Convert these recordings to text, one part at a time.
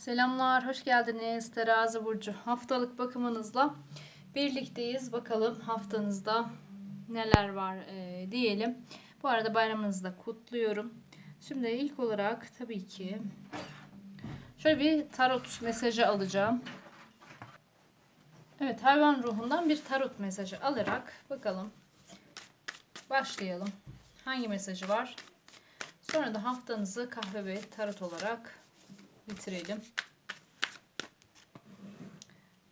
Selamlar, hoş geldiniz Terazi Burcu. Haftalık bakımınızla birlikteyiz. Bakalım haftanızda neler var e, diyelim. Bu arada bayramınızı da kutluyorum. Şimdi ilk olarak tabii ki şöyle bir tarot mesajı alacağım. Evet, hayvan ruhundan bir tarot mesajı alarak bakalım. Başlayalım. Hangi mesajı var? Sonra da haftanızı kahve ve tarot olarak bitirelim.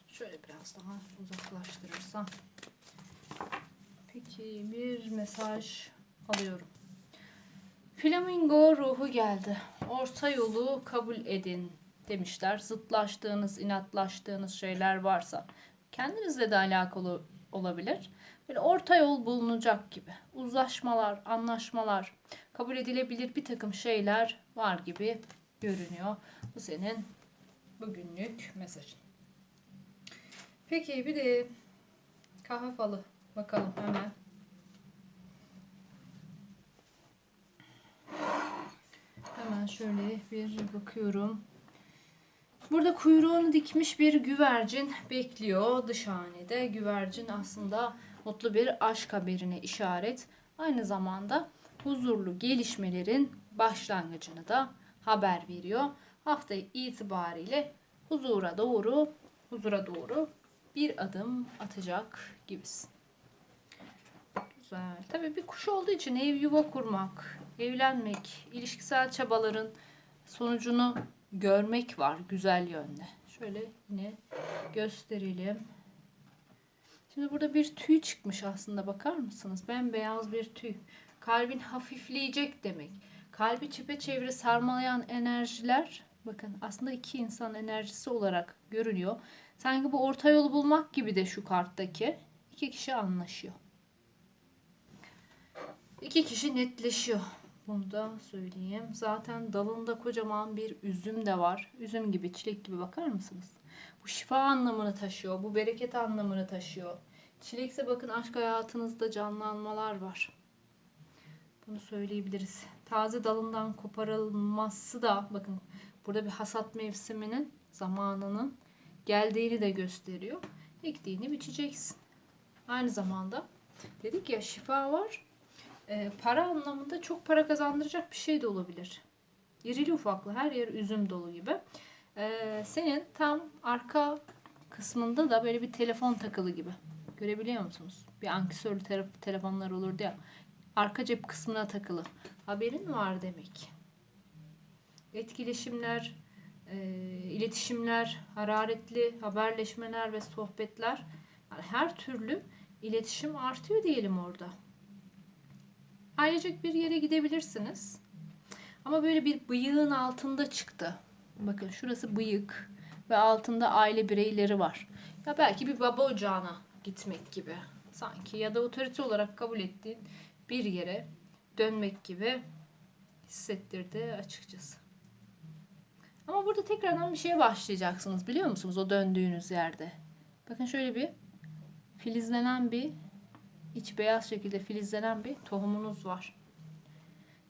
Şöyle biraz daha uzaklaştırırsam. Peki bir mesaj alıyorum. Flamingo ruhu geldi. Orta yolu kabul edin demişler. Zıtlaştığınız, inatlaştığınız şeyler varsa kendinizle de alakalı olabilir. Böyle orta yol bulunacak gibi. Uzlaşmalar, anlaşmalar, kabul edilebilir bir takım şeyler var gibi görünüyor. Bu senin bugünlük mesajın. Peki bir de kahve falı bakalım hemen. Hemen şöyle bir bakıyorum. Burada kuyruğunu dikmiş bir güvercin bekliyor dışhanede. Güvercin aslında mutlu bir aşk haberine işaret. Aynı zamanda huzurlu gelişmelerin başlangıcını da haber veriyor. Hafta itibariyle huzura doğru, huzura doğru bir adım atacak gibisin. Güzel. Tabii bir kuş olduğu için ev yuva kurmak, evlenmek, ilişkisel çabaların sonucunu görmek var güzel yönde. Şöyle yine gösterelim. Şimdi burada bir tüy çıkmış aslında bakar mısınız? Bembeyaz bir tüy. Kalbin hafifleyecek demek. Kalbi çepeçevre sarmalayan enerjiler bakın aslında iki insan enerjisi olarak görünüyor. Sanki bu orta yolu bulmak gibi de şu karttaki. iki kişi anlaşıyor. İki kişi netleşiyor. Bunu da söyleyeyim. Zaten dalında kocaman bir üzüm de var. Üzüm gibi, çilek gibi bakar mısınız? Bu şifa anlamını taşıyor. Bu bereket anlamını taşıyor. Çilekse bakın aşk hayatınızda canlanmalar var. Bunu söyleyebiliriz. Taze dalından koparılması da bakın burada bir hasat mevsiminin zamanının geldiğini de gösteriyor. Ektiğini biçeceksin. Aynı zamanda dedik ya şifa var. Ee, para anlamında çok para kazandıracak bir şey de olabilir. İrili ufaklı her yer üzüm dolu gibi. Ee, senin tam arka kısmında da böyle bir telefon takılı gibi. Görebiliyor musunuz? Bir ankesörlü te- telefonlar olurdu ya. Arka cep kısmına takılı. Haberin var demek. Etkileşimler, e, iletişimler, hararetli haberleşmeler ve sohbetler. Yani her türlü iletişim artıyor diyelim orada. Ailecek bir yere gidebilirsiniz. Ama böyle bir bıyığın altında çıktı. Bakın şurası bıyık ve altında aile bireyleri var. Ya belki bir baba ocağına gitmek gibi sanki ya da otorite olarak kabul ettiğin bir yere dönmek gibi hissettirdi açıkçası. Ama burada tekrardan bir şeye başlayacaksınız biliyor musunuz o döndüğünüz yerde. Bakın şöyle bir filizlenen bir iç beyaz şekilde filizlenen bir tohumunuz var.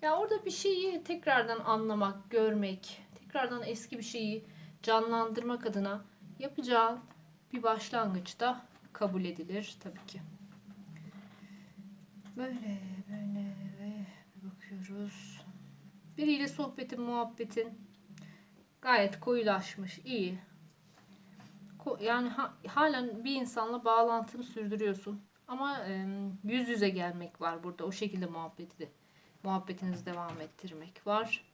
Ya orada bir şeyi tekrardan anlamak, görmek, tekrardan eski bir şeyi canlandırmak adına yapacağın bir başlangıç da kabul edilir tabii ki. Böyle böyle ve bakıyoruz. Biriyle sohbetin, muhabbetin gayet koyulaşmış, iyi. Yani ha- halen bir insanla bağlantını sürdürüyorsun. Ama e, yüz yüze gelmek var burada. O şekilde muhabbeti de muhabbetinizi devam ettirmek var.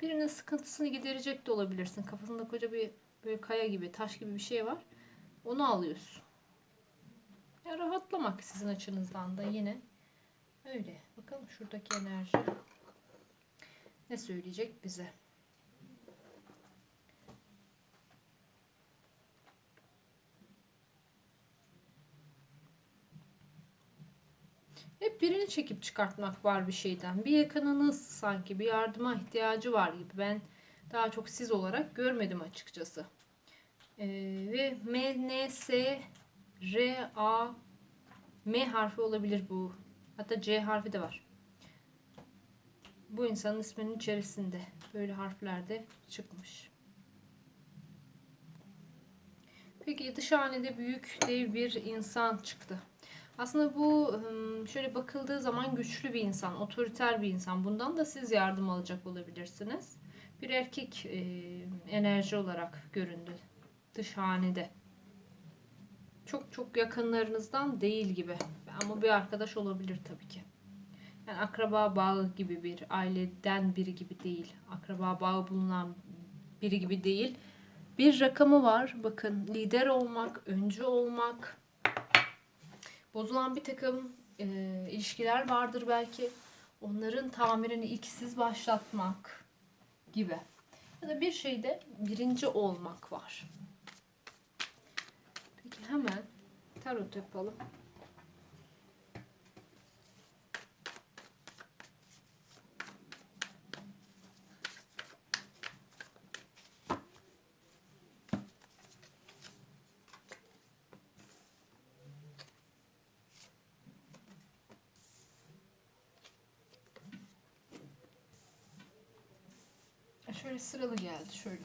Birinin sıkıntısını giderecek de olabilirsin. Kafasında koca bir böyle kaya gibi, taş gibi bir şey var. Onu alıyorsun. Ya rahatlamak sizin açınızdan da yine öyle. Bakalım şuradaki enerji ne söyleyecek bize. Hep birini çekip çıkartmak var bir şeyden. Bir yakınınız sanki bir yardıma ihtiyacı var gibi. Ben daha çok siz olarak görmedim açıkçası. Ee, ve M, N, S, R, A, M harfi olabilir bu. Hatta C harfi de var. Bu insanın isminin içerisinde böyle harfler de çıkmış. Peki dış büyük dev bir insan çıktı. Aslında bu şöyle bakıldığı zaman güçlü bir insan, otoriter bir insan. Bundan da siz yardım alacak olabilirsiniz. Bir erkek enerji olarak göründü dış. Çok çok yakınlarınızdan değil gibi. Ama bir arkadaş olabilir tabii ki. Yani akraba bağı gibi bir aileden biri gibi değil. Akraba bağı bulunan biri gibi değil. Bir rakamı var. Bakın lider olmak, öncü olmak. Bozulan bir takım e, ilişkiler vardır belki. Onların tamirini ilk siz başlatmak gibi. Ya da bir şeyde birinci olmak var. Peki hemen tarot yapalım. Şöyle sıralı geldi. Şöyle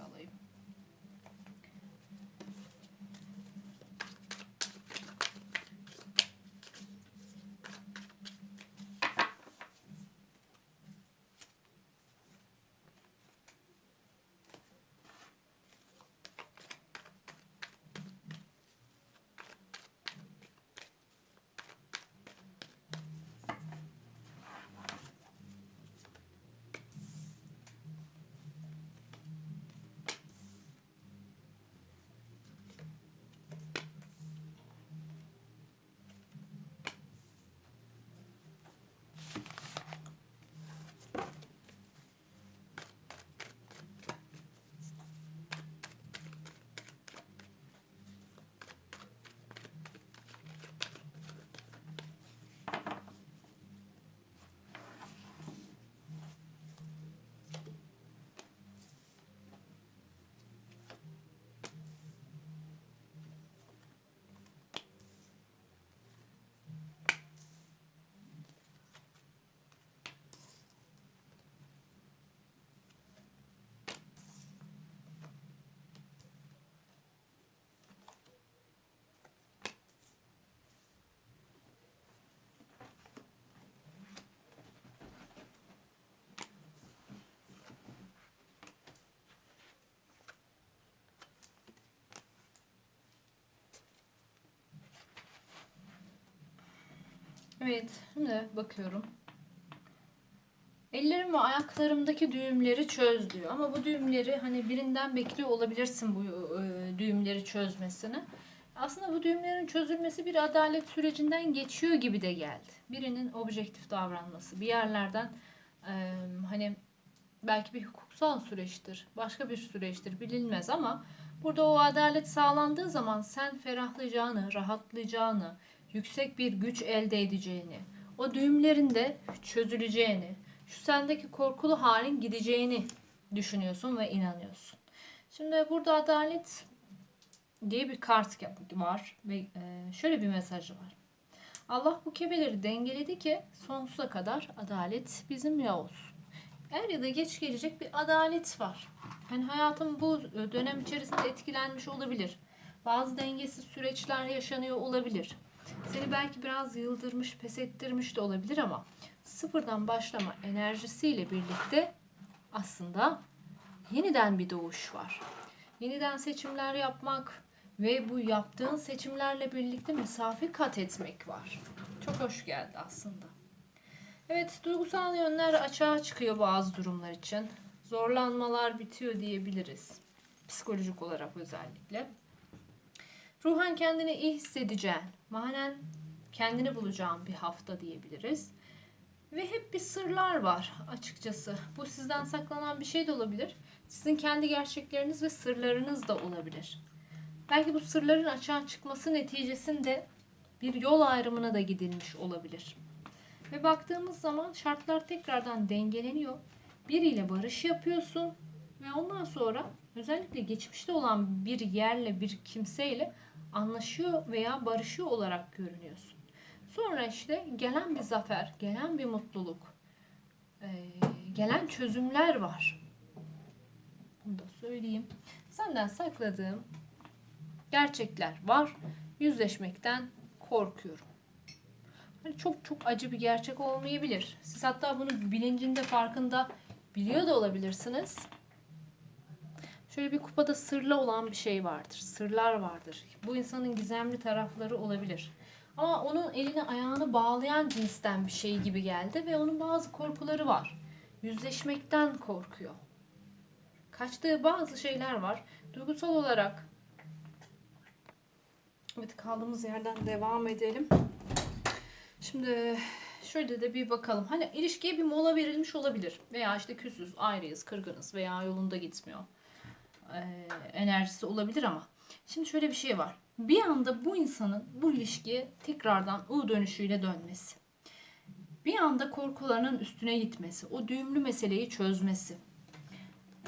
Evet, şimdi bakıyorum. Ellerim ve ayaklarımdaki düğümleri çöz diyor. Ama bu düğümleri hani birinden bekliyor olabilirsin bu e, düğümleri çözmesini. Aslında bu düğümlerin çözülmesi bir adalet sürecinden geçiyor gibi de geldi. Birinin objektif davranması, bir yerlerden e, hani belki bir hukuksal süreçtir, başka bir süreçtir bilinmez ama burada o adalet sağlandığı zaman sen ferahlayacağını, rahatlayacağını, yüksek bir güç elde edeceğini, o düğümlerin de çözüleceğini, şu sendeki korkulu halin gideceğini düşünüyorsun ve inanıyorsun. Şimdi burada adalet diye bir kart var ve e, şöyle bir mesajı var. Allah bu kebeleri dengeledi ki sonsuza kadar adalet bizimle olsun. Er ya da geç gelecek bir adalet var. Hani hayatım bu dönem içerisinde etkilenmiş olabilir. Bazı dengesiz süreçler yaşanıyor olabilir. Seni belki biraz yıldırmış, pes ettirmiş de olabilir ama sıfırdan başlama enerjisiyle birlikte aslında yeniden bir doğuş var. Yeniden seçimler yapmak ve bu yaptığın seçimlerle birlikte mesafe kat etmek var. Çok hoş geldi aslında. Evet, duygusal yönler açığa çıkıyor bazı durumlar için. Zorlanmalar bitiyor diyebiliriz. Psikolojik olarak özellikle. Ruhen kendini iyi hissedeceğin, manen kendini bulacağın bir hafta diyebiliriz. Ve hep bir sırlar var açıkçası. Bu sizden saklanan bir şey de olabilir. Sizin kendi gerçekleriniz ve sırlarınız da olabilir. Belki bu sırların açığa çıkması neticesinde bir yol ayrımına da gidilmiş olabilir. Ve baktığımız zaman şartlar tekrardan dengeleniyor. Biriyle barış yapıyorsun ve ondan sonra özellikle geçmişte olan bir yerle bir kimseyle anlaşıyor veya barışıyor olarak görünüyorsun. Sonra işte gelen bir zafer, gelen bir mutluluk, gelen çözümler var. Bunu da söyleyeyim. Senden sakladığım Gerçekler var. Yüzleşmekten korkuyorum. Hani çok çok acı bir gerçek olmayabilir. Siz hatta bunu bilincinde farkında biliyor da olabilirsiniz. Şöyle bir kupada sırlı olan bir şey vardır. Sırlar vardır. Bu insanın gizemli tarafları olabilir. Ama onun elini ayağını bağlayan cinsten bir şey gibi geldi ve onun bazı korkuları var. Yüzleşmekten korkuyor. Kaçtığı bazı şeyler var. Duygusal olarak Evet kaldığımız yerden devam edelim. Şimdi şöyle de bir bakalım. Hani ilişkiye bir mola verilmiş olabilir. Veya işte küsüz, ayrıyız, kırgınız veya yolunda gitmiyor. Ee, enerjisi olabilir ama. Şimdi şöyle bir şey var. Bir anda bu insanın bu ilişkiye tekrardan U dönüşüyle dönmesi. Bir anda korkularının üstüne gitmesi. O düğümlü meseleyi çözmesi.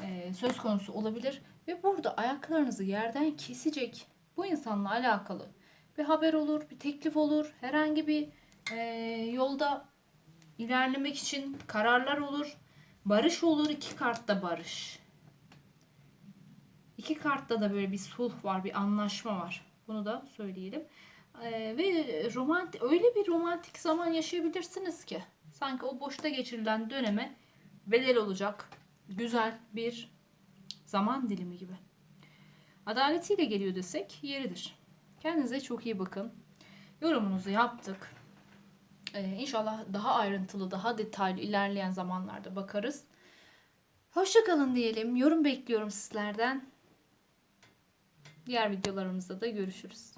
ee, söz konusu olabilir. Ve burada ayaklarınızı yerden kesecek bu insanla alakalı bir haber olur, bir teklif olur, herhangi bir e, yolda ilerlemek için kararlar olur. Barış olur, iki kartta barış. İki kartta da böyle bir sulh var, bir anlaşma var. Bunu da söyleyelim. E, ve romantik öyle bir romantik zaman yaşayabilirsiniz ki sanki o boşta geçirilen döneme bedel olacak güzel bir zaman dilimi gibi. Adaletiyle geliyor desek yeridir. Kendinize çok iyi bakın. Yorumunuzu yaptık. Ee, inşallah daha ayrıntılı, daha detaylı ilerleyen zamanlarda bakarız. Hoşçakalın diyelim. Yorum bekliyorum sizlerden. Diğer videolarımızda da görüşürüz.